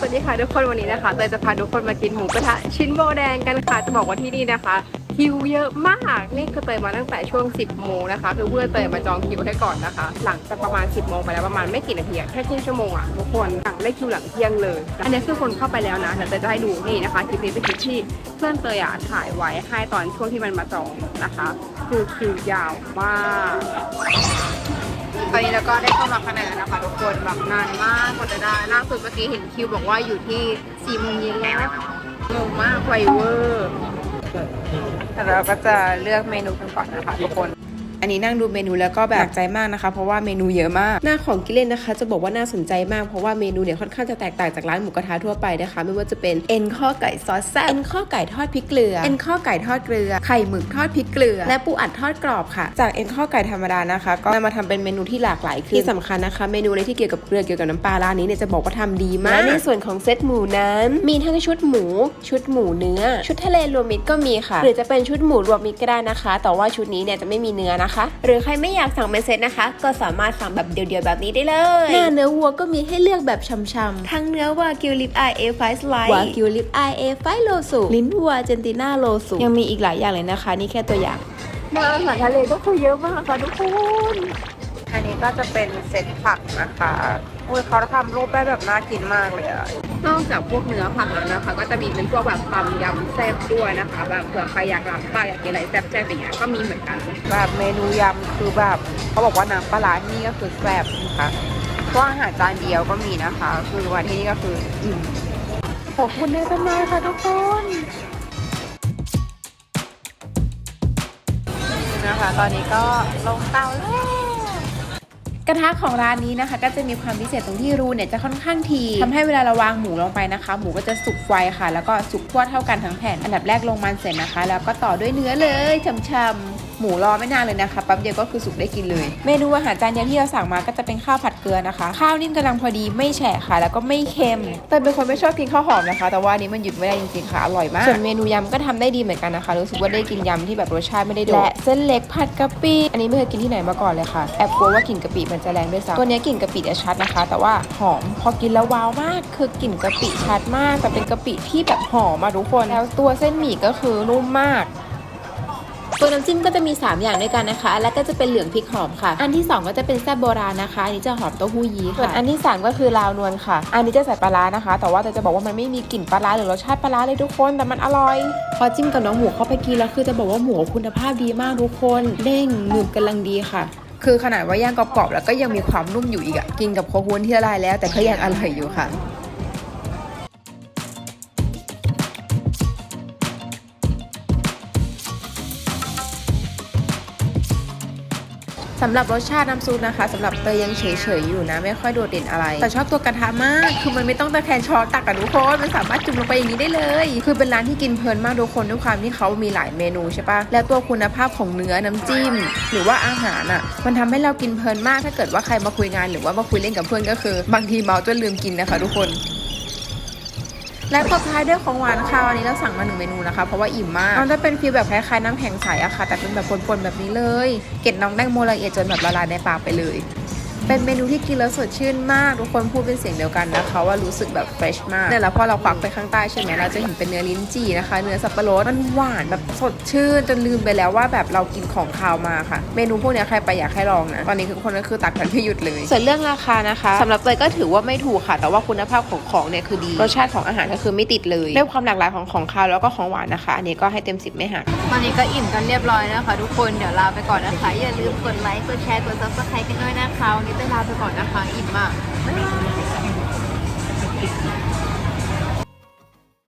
สวัสดีค่ะทุกคนวันนี้นะคะเตยจะพาทุกคนมากินหมูกระทะชิ้นโบแดงกันค่ะ จะบอกว่าที่นี่นะคะคิวเยอะมากนี่คือเตยมาตั้งแต่ช่วง 10 โมงนะคะ คือเพื่อนเตยมาจองคิวให้ก่อนนะคะ หลังจากประมาณ 10 โมงไปแล้วประมาณไม่กี่นาทีแค่ครึ่งชั่วโมงอะทุกคนหลังได้คิวหลังเที่ยงเลย อันนี้คือคนเข้าไปแล้วนะเดี๋ยวเตยจะให้ดูนี่นะคะคลิปนี้เป็นคลิปที่เพื่อนเตยอะถ่ายไว้ให้ตอนช่วงที่มันมาจองนะคะ คือคิวยาวมาก อนนี้เราก็ได้เข้ามาคะแนนแล้วนะคะทุกคนแบบนานมากกว่าจะได้ล่าสุดเมื่อกี้เห็นคิวบอกว่าอยู่ที่4ี่โมงเย็นแล้วงงมากไวเวอร์แต่เราก็จะเลือกเมนูกันก่อนนะคะทุกคน อันนี้นั่งดูเมนูแล้วก็แบบหนักใจมากนะคะ เพราะว่าเมนูเยอะมาก หน้าของกินเล่นนะคะ จะบอกว่าน่าสนใจมากเพราะว่าเมนูเนี่ยค่อนข้างจะแตกต่างจากร้านหมูกระทะทั่วไปนะคะ ไม่ว่าจะเป็นเอ็นข้อไก่ซอสแซ่บเอ็นข้อไก่ทอดพริกเกลือเอ็นข้อไก่ทอดเกลือไข่หมึกทอดพริกเกลือ และปูอัดทอดกรอบค่ะ จากเอ็นข้อไก่ธรรมดานะคะ ก็นำมาทำเป็นเมนูที่หลากหลายขึ้นที่สำคัญนะคะ เมนูอะไรที่เกี่ยวกับเกลือเกี่ยวกับน้ำปลาร้านนี้เนี่ยจะบอกว่าทำดีมากและในส่วนของเซตหมูนั้น มีทั้งชุดหมู ชุดหมูเนื้อ ชุดทะเลรวมมิตรก็มีค่ะ หรือจะเป็นชุดหมูรวมมิตรก็ได้นะคะ แต่ว่าชุดนี้เนี่ยจะไม่มีเนื้อนะคะ หรือใครไม่อยากสั่งเป็นเซตนะคะ ก็สามารถสั่งแบบเดียวๆแบบนี้ได้เลยหน้าเนื้อวัวก็มีให้เลือกแบบช่ำๆทั้งเนื้อวากิวลิปไอเอไฟสไลด์วากิวลิปไอเอไฟโลสุลิ้นวัวเจนติน่าโลสุยังมีอีกหลายอย่างเลยนะคะ นี่แค่ตัวอย่างเนื้ออาหารทะเลก็คือเยอะมากค่ะทุกคนอันนี้ก็จะเป็นเซตผักนะคะอุ้ยเขาทำรูปได้แบบน่ากินมากเลยอะ นอกจากพวกเนื้อผักแล้วนะคะ ก็จะมีเป็นพวกแบบตำยำแซ่บด้วยนะคะแบบเผื่อใครอยากรับปลาอยากกินอะไรแซ่บๆอย่างเงี้ยก็มีเหมือนกันแบบเมนูยำคือแบบเขาบอกว่าน้ำปลาร้าที่นี่ก็คือแซ่บนะคะเพราะอาหารจานเดียวก็มีนะคะ คือวันที่นี่ก็คืออิ่มขอบคุณในต้นไม้ค่ะทุกคนนี่นะคะ ตอนนี้ก็ลงเตาแล้ว กระทะของร้านนี้นะคะ ก็จะมีความพิเศษตรงที่รูเนี่ยจะค่อนข้างทีทำให้เวลาเราวางหมูลงไปนะคะ หมูก็จะสุกไวค่ะ แล้วก็สุกทั่วเท่ากันทั้งแผ่น อันดับแรกลงมันเสร็จนะคะ แล้วก็ต่อด้วยเนื้อเลยช่ำๆ หมูรอไม่นานเลยนะคะแป๊บเดียวก็คือสุกได้กินเลย เมนูอาหารจานเดียวที่เราสั่งมาก็จะเป็นข้าวผัดเกลือนะคะ ข้าวนิ่มกำลังพอดีไม่แฉะค่ะ แล้วก็ไม่เค็ม แต่เป็นคนไม่ชอบกินข้าวหอมนะคะ แต่ว่าอันนี้มันหยุดไม่ได้จริงๆค่ะอร่อยมากส่วนเมนูยำก็ทำได้ดีเหมือนกันนะคะ รู้สึกว่าได้กินยำที่แบบรสชาติไม่ได้โดดและเส้นเล็กผัดกะปิอันนี้ไม่เคยกินที่ไหนมาก่อนเลยค่ะแอบกลัวว่ากลิ่นกะปิมันจะแรงด้วยซ้ำตัวเนี้ยกลิ่นกะปิจะชัดนะคะ แต่ว่าหอมพอกินแล้วว้าวมาก คือกลิ่นกะปิชัดมากแต่เป็นกะปิที่แบบหอมมาทุกคนแล้วตัวเส้นหมี่ก็คือนุ่มมาก ตัวน้ำจิ้มก็จะมี 3 อย่างด้วยกันนะคะ แล้วก็จะเป็นเหลืองพริกหอมค่ะ อันที่ 2 ก็จะเป็นแซ่บโบราณนะคะ อันนี้จะหอมเต้าหู้ยี้ค่ะส่วนอันที่ 3 ก็คือลาวนวลค่ะ อันนี้จะใส่ปลาร้านะคะ แต่ว่าแต่จะบอกว่ามันไม่มีกลิ่นปลาร้าหรือรสชาติปลาร้าเลยทุกคน แต่มันอร่อย พอจิ้มกับน้องหมูเข้าไปกินแล้วคือจะบอกว่าหมูคุณภาพดีมากทุกคนเด้งหนึบกำลังดีค่ะคือขนาดว่าย่างกรอบๆแล้วก็ยังมีความนุ่มอยู่อีกอะกินกับโคฮวนที่ละลายแล้วแต่ก็ยังอร่อยอยู่ค่ะ สำหรับรสชาติน้ำซุปนะคะสำหรับเตยยังเฉยๆอยู่นะ ไม่ค่อยโดดเด่นอะไร แต่ชอบตัวกระทะมากคือมันไม่ต้องตะแคงช้อนตักกับทุกคนมันสามารถจุ่มลงไปอย่างนี้ได้เลย คือเป็นร้านที่กินเพลินมากทุกคนด้วยความที่เขามีหลายเมนูใช่ปะแล้วตัวคุณภาพของเนื้อน้ำจิ้ม หรือว่าอาหารอะ มันทำให้เรากินเพลินมากถ้าเกิดว่าใครมาคุยงาน หรือว่ามาคุยเล่นกับเพื่อนก็คือ บางทีเมาจนลืมกินนะคะทุกคน และตบท้ายด้วยของหวานค่ะวันนี้เราสั่งมาหนึ่งเมนูนะคะ เพราะว่าอิ่มมากมันจะเป็นฟีลแบบคล้ายๆน้ำแข็งใสอะค่ะ แต่เป็นแบบปนๆแบบนี้เลย เกล็ดน้องแดงโมละเอียดจนแบบละลายในปากไปเลย เป็นเมนูที่กินแล้วสดชื่นมากทุกคนพูดเป็นเสียงเดียวกันนะคะว่ารู้สึกแบบเฟรชมากเนี่ยแหละพอเราควักไปข้างใต้ใช่ไหมเราจะเห็นเป็นเนื้อลิ้นจี่นะคะ เนื้อสับปะรดมันหวานแบบสดชื่นจนลืมไปแล้วว่าแบบเรากินของคาวมาค่ะ เมนูพวกเนี้ยใครไปอยากให้ลองนะตอนนี้ทุกคนก็คือตักกันไม่หยุดเลยส่วนเรื่องราคานะคะสำหรับเตยก็ถือว่าไม่ถูกค่ะ แต่ว่าคุณภาพของของเนี่ยคือดีรสชาติของอาหารก็คือไม่ติดเลยด้วยความหลากหลายของของคาวแล้วก็ของหวานนะคะ อันนี้ก็ให้เต็มสิบไม่หักตอนนี้ก็อิ่มกันเรียบร้อยนะคะ ทุกคนเดี๋ยวลาไปก่อนนะคะอย่าลืมกดไลค์กดแชร์กด subscribe กันด้วยนะคะวันนี้เวลาไปก่อนนะคะอิ่มมากบ๊ายบาย